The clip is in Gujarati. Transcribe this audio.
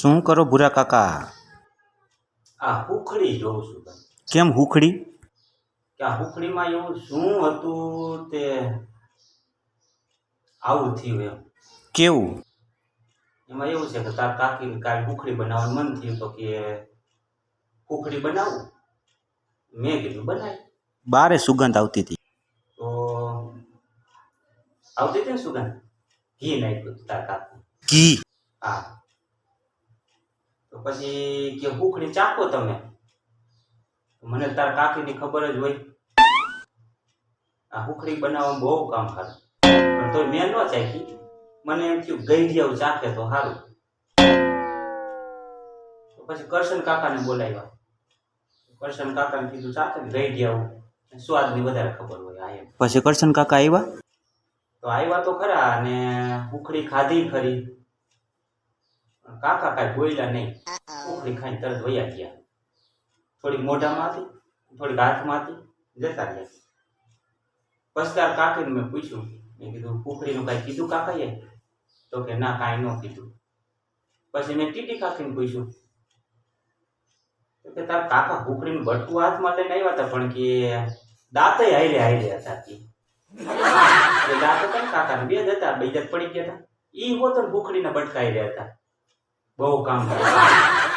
શું કરો ભૂરા કાકા? આ હુખડી જોઉં છું ભાઈ કેમ હુખડી? કે આ હુખડીમાં એવું શું હતું તે આવું થયું એમ. કેવું? એમાં એવું છે કે તાર કાકી કાલે હુખડી બનાવવાનું મન થયું તો કે હુખડી બનાવું. મેં કીધું બનાવી બારે સુગંધ આવતી હતી. તો આવતી હતી ને સુગંધ? ઘી નાખ્યું તાર કાકી ઘી? હા. પછી કે હુખડી ચાખો તમે. મને તાર કાકીની ખબર જ હોય. આ હુખડી બનાવવામાં બહુ કામ સારું પણ તોય મેં ન ચાખી. મને એમ થયું ગઈ જેવું ચાખે તો સારું તો પછી કરશન કાકાને બોલાવ્યા. કરશન કાકાને કીધું ચાખે ને ગઈ જેવું સ્વાદની વધારે ખબર હોય આ એમ. પછી કરશન કાકા આવ્યા? તો આવ્યા તો ખરા અને ઉખડી ખાધી ખરી. કાકા કાંઈ બોલ્યા નહીં ઉખડી ખાઈને તરત વયા ગયા. થોડી મોઢામાં હતી થોડીક હાથમાં હતી જતા રહ્યા. પછી તાર કાકીને મેં પૂછ્યું. મેં કીધું ઉખડીનું કાંઈ કીધું કાકાએ? તો કે ના કાંઈ ન કીધું. પછી મેં ટીટી કાકીને પૂછ્યું. કે તાર કાકા ઉખડીનું બટકું હાથમાં લઈને આવ્યા હતા પણ કે દાંતે હાઈલે હાઈલે હતા કે. દાંત હતા ને બે જ હતા બે જ પડી ગયા હતા. એ હોતો ને બટકા બટકાઈ રહ્યા હતા. બહુ કામ કરે